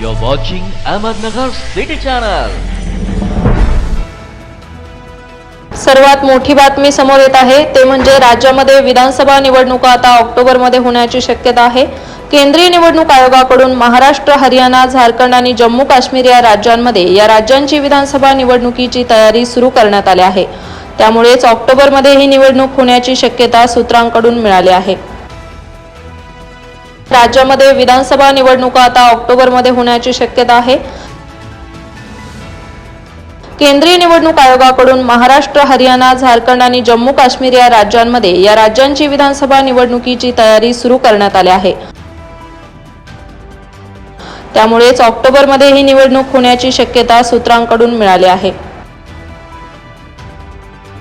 You're watching Ahmednagar City Channel. सर्वात मोठी बातमी समोर येत आहे ते म्हणजे राज्यामध्ये विधानसभा निवडणुका आता ऑक्टोबरमध्ये होण्याची शक्यता आहे. केंद्रीय निवडणूक आयोगाकडून महाराष्ट्र हरियाणा झारखंड आणि जम्मू काश्मीर या राज्यांमध्ये या राज्यांची विधानसभा निवडणुकीची तयारी सुरू करण्यात आली आहे. त्यामुळेच ऑक्टोबरमध्ये ही निवडणूक होण्याची शक्यता सूत्रांकडून मिळाली आहे. राज्यामध्ये विधानसभा निवडणुका आता ऑक्टोबरमध्ये होण्याची शक्यता आहे. केंद्रीय निवडणूक आयोगाकडून महाराष्ट्र हरियाणा झारखंड आणि जम्मू काश्मीर या राज्यांमध्ये या राज्यांची विधानसभा निवडणुकीची तयारी सुरू करण्यात आली आहे. त्यामुळेच ऑक्टोबरमध्ये ही निवडणूक होण्याची शक्यता सूत्रांकडून मिळाली आहे.